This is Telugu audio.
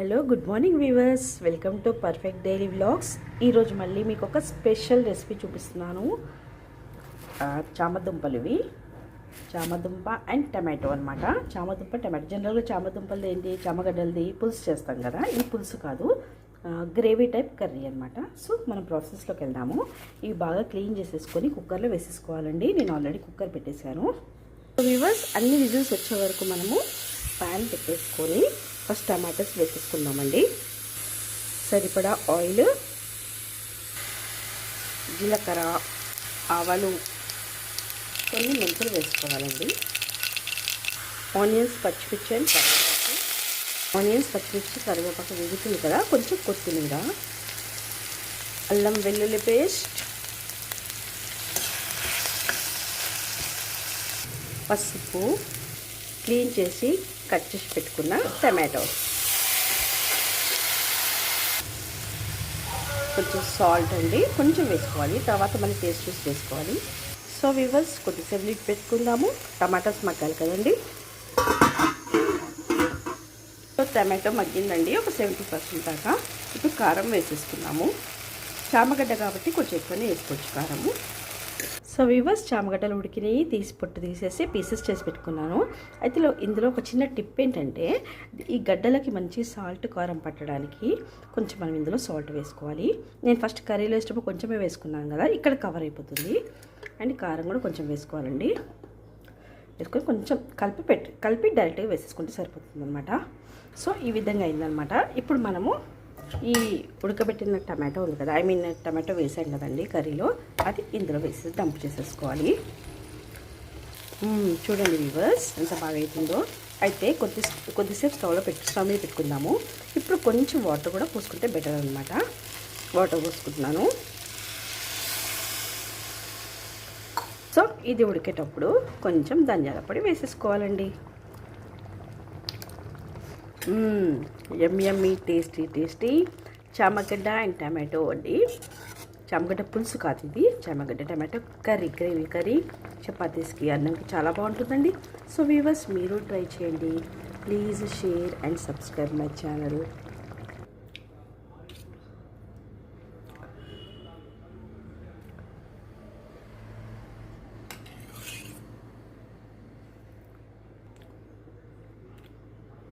Hello good morning viewers welcome to perfect daily vlogs ఈరోజు మళ్ళీ మీకు ఒక స్పెషల్ రెసిపీ చూపిస్తున్నాను. చామదుంపలు ఇవి చామదుంప అండ్ టమాటో అనమాట చామదుంప టమాటో జనరల్గా చామదుంపలు ఏంటి? చామగడ్డలది పులుసు చేస్తాం కదా. ఈ పులుసు కాదు. గ్రేవీ టైప్ కర్రీ అనమాట సో మనం ప్రాసెస్లోకి వెళ్దాము. ఇవి బాగా క్లీన్ చేసేసుకొని కుక్కర్లో వేసేసుకోవాలండి. నేను ఆల్రెడీ కుక్కర్ పెట్టేశాను. వ్యూవర్స్ అన్ని విజిల్స్ వచ్చే వరకు మనము ప్యాన్ పెట్టేసుకొని ఫస్ట్ టమాటాస్ వేసేసుకుందామండి. సరిపడా ఆయిల్ జీలకర్ర ఆవాలు కొన్ని మెంతులు వేసుకోవాలండి. ఆనియన్స్ పచ్చిమిర్చి అని కరివేపాకు. ఆనియన్స్ పచ్చిమిర్చి కరివేపాకు వేగుతుంది కదా కొంచెం కొత్తిమీర. అల్లం వెల్లుల్లి పేస్ట్. పసుపు క్లీన్ చేసి కట్ చేసి పెట్టుకున్న టమాటోస్ కొంచెం సాల్ట్ అండి కొంచెం వేసుకోవాలి. తర్వాత మళ్ళీ టేస్ట్ చూసి వేసుకోవాలి. సో వివర్స్ కొద్దిసేపు నీటి పెట్టుకుందాము. టమాటాస్ మగ్గాలి కదండి. సో టమాటో మగ్గిందండి ఒక సెవెంటీ పర్సెంట్ దాకా. ఇప్పుడు కారం వేసేసుకున్నాము చామగడ్డ కాబట్టి కొంచెం ఎక్కువనే వేసుకోవచ్చు కారము. సో వివర్స్ చామగడ్డలు ఉడికినాయి తీసి పొట్టు తీసేసి పీసెస్ చేసి పెట్టుకున్నాను. అయితే ఇందులో ఒక చిన్న టిప్ ఏంటంటే ఈ గడ్డలకి మంచి సాల్ట్ కారం పట్టడానికి కొంచెం మనం ఇందులో సాల్ట్ వేసుకోవాలి. నేను ఫస్ట్ కర్రీలో వేసేటప్పుడు కొంచెమే వేసుకున్నాను కదా ఇక్కడ కవర్ అయిపోతుంది. అండ్ కారం కూడా కొంచెం వేసుకోవాలండి. వేసుకొని కొంచెం కలిపి పెట్టి కలిపి డైరెక్ట్గా వేసేసుకుంటే సరిపోతుంది అనమాట సో ఈ విధంగా అయిందనమాట ఇప్పుడు మనము ఈ ఉడకబెట్టిన టమాటో ఉంది కదా ఐ మీన్ టమాటో వేసాం కదండి కర్రీలో అది ఇందులో వేసి దంపు చేసేసుకోవాలి. చూడండి వ్యూవర్స్ ఎంత బాగా అవుతుందో అయితే కొద్ది కొద్దిసేపు స్టవ్లో పెట్టి స్టవ్ మీద పెట్టుకుందాము. ఇప్పుడు కొంచెం వాటర్ కూడా పోసుకుంటే బెటర్ అనమాట వాటర్ పోసుకుంటున్నాను. సో ఇది ఉడికేటప్పుడు కొంచెం ధనియాల పొడి వేసేసుకోవాలండి. ఎమ్ ఎమ్మి టేస్టీ టేస్టీ చామగడ్డ అండ్ టమాటో అండి. చామగడ్డ పులుసు కాదు ఇది. చామగడ్డ టమాటో కర్రీ గ్రేవీ కర్రీ చపాతీస్కి అన్నంకి చాలా బాగుంటుందండి. సో వీవర్స్ మీరు ట్రై చేయండి. Please share and subscribe my channel.